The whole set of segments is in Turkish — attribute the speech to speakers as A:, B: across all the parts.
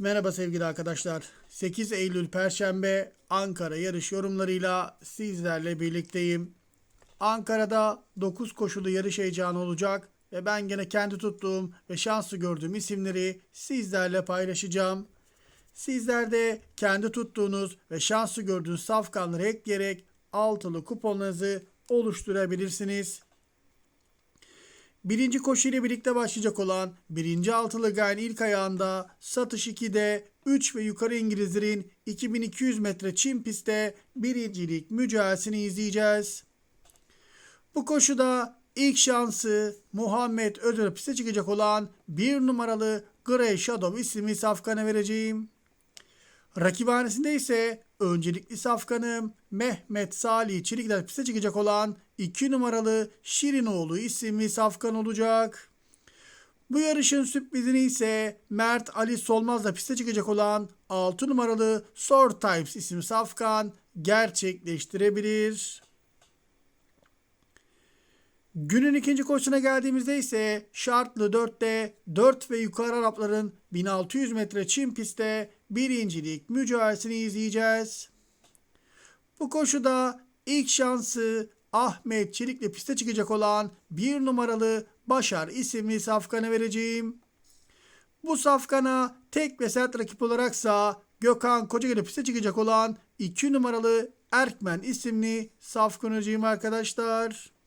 A: Merhaba sevgili arkadaşlar. 8 Eylül Perşembe Ankara yarış yorumlarıyla sizlerle birlikteyim. Ankara'da 9 koşulu yarış heyecanı olacak ve ben gene kendi tuttuğum ve şanslı gördüğüm isimleri sizlerle paylaşacağım. Sizler de kendi tuttuğunuz ve şanslı gördüğünüz safkanları ekleyerek altılı kuponunuzu oluşturabilirsiniz. Birinci koşu ile birlikte başlayacak olan birinci altılı gayen ilk ayağında satış 2'de 3 ve yukarı İngilizlerin 2200 metre çim pistte birincilik mücadelesini izleyeceğiz. Bu koşuda ilk şansı Muhammed Ödül piste çıkacak olan bir numaralı Grey Shadow isimli safkana vereceğim. Rakibhanesinde ise öncelikli safkanım Mehmet Salih Çelikler piste çıkacak olan 2 numaralı Şirinoğlu isimli safkan olacak. Bu yarışın sürprizini ise Mert Ali Solmaz'la piste çıkacak olan 6 numaralı Sor Types isimli safkan gerçekleştirebilir. Günün ikinci koşusuna geldiğimizde ise şartlı 4'te 4 ve yukarı Arapların 1600 metre çim pistte birincilik mücadelesini izleyeceğiz. Bu koşuda ilk şansı Ahmet Çelik'le piste çıkacak olan bir numaralı Başar isimli safkana vereceğim. Bu safkana tek ve sert rakip olaraksa Gökhan Kocagöl'e piste çıkacak olan 2 numaralı Erkmen isimli safkanacıyım arkadaşlar.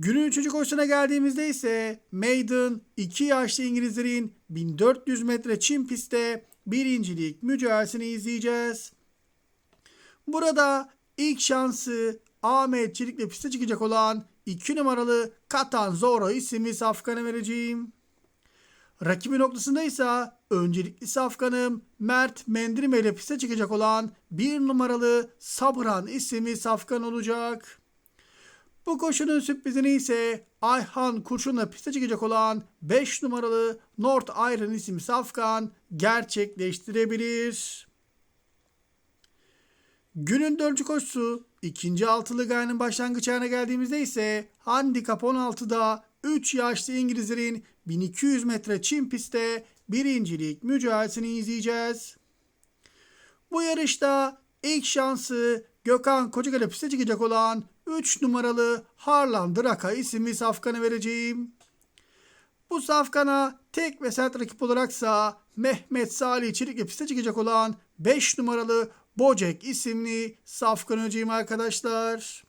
A: Günün üçüncü koşusuna geldiğimizde ise Maiden 2 yaşlı İngilizlerin 1400 metre çim pistte birincilik mücadelesini izleyeceğiz. Burada ilk şansı Ahmet Çelik'le piste çıkacak olan 2 numaralı Katan Zoro isimli safkanı vereceğim. Rakibi noktasında ise öncelikli safkanım Mert Mendirme ile piste çıkacak olan 1 numaralı Sabran isimli safkan olacak. Bu koşunun sürprizini ise Ayhan Kurşun'la piste çıkacak olan 5 numaralı North Iron isimli safkan gerçekleştirebilir. Günün dördüncü koşusu ikinci altılı gayenin başlangıç ayağına geldiğimizde ise handikap 16'da 3 yaşlı İngilizlerin 1200 metre çim pistte birincilik mücadelesini izleyeceğiz. Bu yarışta ilk şansı Gökhan Kocagöl'e piste çıkacak olan 3 numaralı Harlan Draka isimli safkanı vereceğim. Bu safkana tek ve sert rakip olaraksa Mehmet Salih Çelik'le piste çıkacak olan 5 numaralı Bocek isimli safkan öceyim arkadaşlar.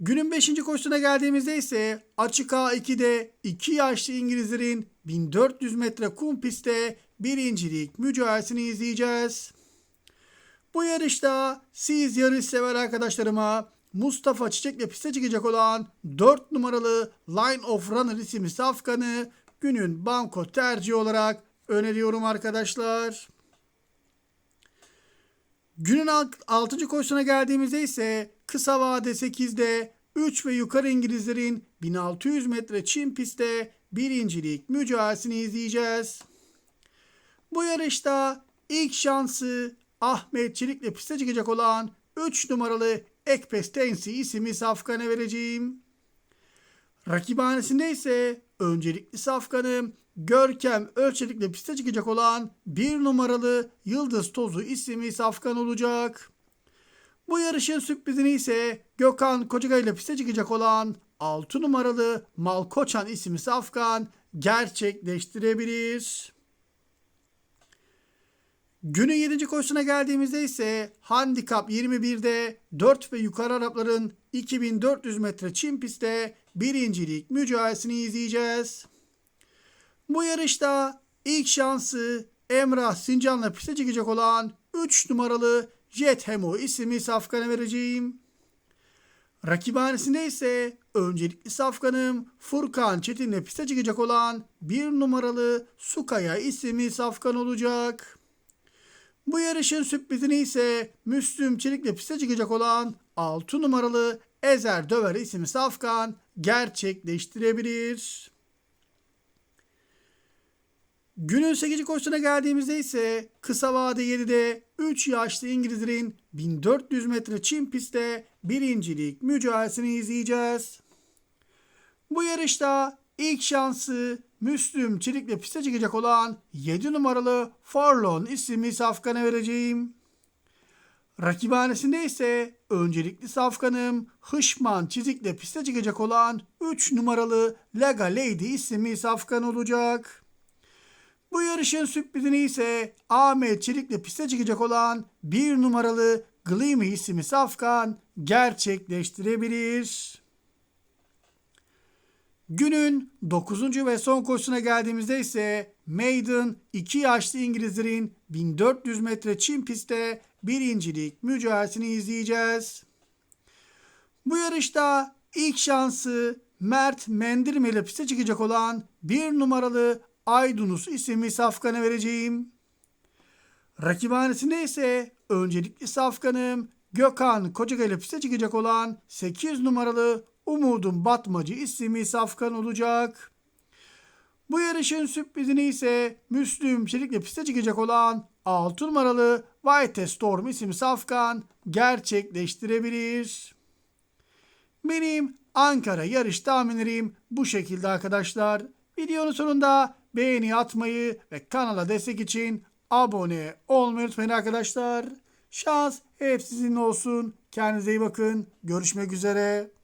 A: Günün 5. koşusuna geldiğimizde ise açık A2'de 2 yaşlı İngilizlerin 1400 metre kum pistte birincilik mücadelesini izleyeceğiz. Bu yarışta siz yarış sever arkadaşlarıma Mustafa Çiçek'le piste çıkacak olan 4 numaralı Line of Runner isimli safkanı günün banko tercihi olarak öneriyorum arkadaşlar. Günün 6. koşusuna geldiğimizde ise kısa vade 8'de 3 ve yukarı İngilizlerin 1600 metre çim pistte birincilik mücadelesini izleyeceğiz. Bu yarışta ilk şansı Ahmet Çelik'le piste çıkacak olan 3 numaralı Ekpes Tensi isimli safkana vereceğim. Rakibhanesinde ise öncelikli safkanım Görkem Ölçelik'le piste çıkacak olan 1 numaralı Yıldız Tozu isimli safkan olacak. Bu yarışın sürprizini ise Gökhan Kocagay ile piste çıkacak olan 6 numaralı Malkoçan isimli safkan gerçekleştirebilir. Günün 7. koşusuna geldiğimizde ise handikap 21'de 4 ve yukarı Arapların 2400 metre çim pistte birincilik mücadelesini izleyeceğiz. Bu yarışta ilk şansı Emrah Sincan'la piste çıkacak olan 3 numaralı Jet Hemo isimli safkanı vereceğim. Rakibhanesinde ise öncelikli safkanım Furkan Çetin'le piste çıkacak olan 1 numaralı Sukaya isimli safkan olacak. Bu yarışın sürprizini ise Müslüm Çelik'le piste çıkacak olan 6 numaralı Ezer Döver isimli safkan gerçekleştirebilir. Günün 8. koşusuna geldiğimizde ise kısa vade 7'de 3 yaşlı İngilizlerin 1400 metre çim pistte birincilik mücadelesini izleyeceğiz. Bu yarışta ilk şansı Müslüm Çelik'le piste çıkacak olan 7 numaralı Forlon isimli safkana vereceğim. Rakibhanesinde ise öncelikli safkanım Hışman Çizik'le piste çıkacak olan 3 numaralı Lega Lady isimli safkan olacak. Bu yarışın sürprizini ise Ahmet Çelik'le piste çıkacak olan 1 numaralı Glimi isimli safkan gerçekleştirebilir. Günün 9. ve son koşusuna geldiğimizde ise Maiden 2 yaşlı İngilizlerin 1400 metre çim pistte birincilik mücadelesini izleyeceğiz. Bu yarışta ilk şansı Mert Mendirme ile piste çıkacak olan 1 numaralı Aydunus isimli safkana vereceğim. Rakibhanesinde ise öncelikli safkanım Gökhan Kocagay ile piste çıkacak olan 8 numaralı Umudun Batmacı isimli safkan olacak. Bu yarışın sürprizini ise Müslüm Çelik'le piste çıkacak olan 6 numaralı White Storm isimli safkan gerçekleştirebilir. Benim Ankara yarış tahminlerim bu şekilde arkadaşlar. Videonun sonunda beğeni atmayı ve kanala destek için abone olmayı unutmayın arkadaşlar. Şans hep sizinle olsun. Kendinize iyi bakın. Görüşmek üzere.